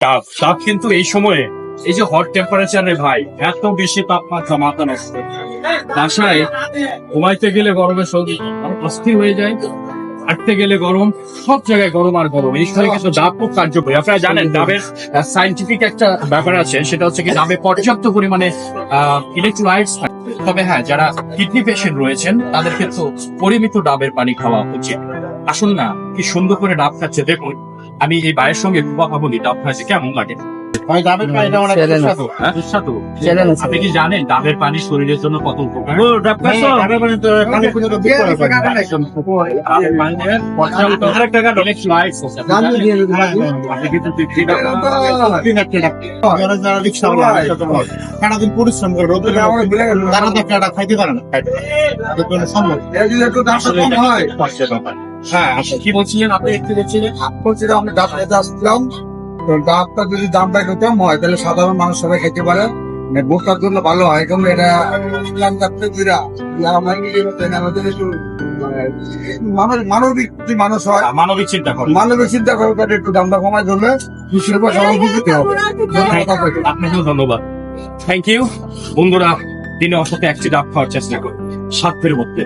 ডাব ডাব কিন্তু এই সময়ে, এই যে হট টেম্পারেচারে ভাই, এত বেশি তাপমাত্রা মাথা নষ্ট। বাসায় ঘুমাইতে গেলে গরমে শরীর অস্থির হয়ে যায়, হাঁটতে গেলে গরম, সব জায়গায় গরম আর গরম। এই সময় কিন্তু ডাব খুব কার্যকরী। আপনারা জানেন, ডাবের সাইন্টিফিক একটা ব্যাপার আছে, সেটা হচ্ছে কি ডাবে পর্যাপ্ত পরিমাণে ইলেকট্রোলাইটস তবে হ্যাঁ যারা কিডনি পেশেন্ট রয়েছেন, তাদের ক্ষেত্রে পরিমিত ডাবের পানি খাওয়া উচিত। আসুন না, কি সুন্দর করে ডাব খাচ্ছে, দেখুন। আমি এই ভাইয়ের সঙ্গে কথা বলি ডাব খাচ্ছে কেমন লাগে? হ্যাঁ? আপনি কি জানেন ডাবের পানি শরীরের জন্য কত উপকার? হ্যাঁ, রিক্সাওয়ালা, সারাদিন পরিশ্রম করে রোদে খাইতে পারে না। সম্ভব। হ্যাঁ কি বলছিলেন আপনি একটু বলছিলেন বলছিলাম আমি ডাব খেতে আসছিলাম। তো ডাবটা যদি দামটা একটু কম হয় তাহলে সাধারণ মানুষ সবাই খেতে পারে। মানে ভোক্তার জন্য ভালো হয় কারণ এটা মানে, মানুষ মানবিক মানুষ হয় মানবিক চিন্তা করেন মানবিক চিন্তা করে একটু দামটা কমায় ধরলে সবাই হবে। ধন্যবাদ আপনাকে। আপনাকেও ধন্যবাদ। থ্যাংক ইউ বন্ধুরা দিনে অন্তত একটি ডাব খাওয়ার চেষ্টা করুন। সাধ্যের মধ্যে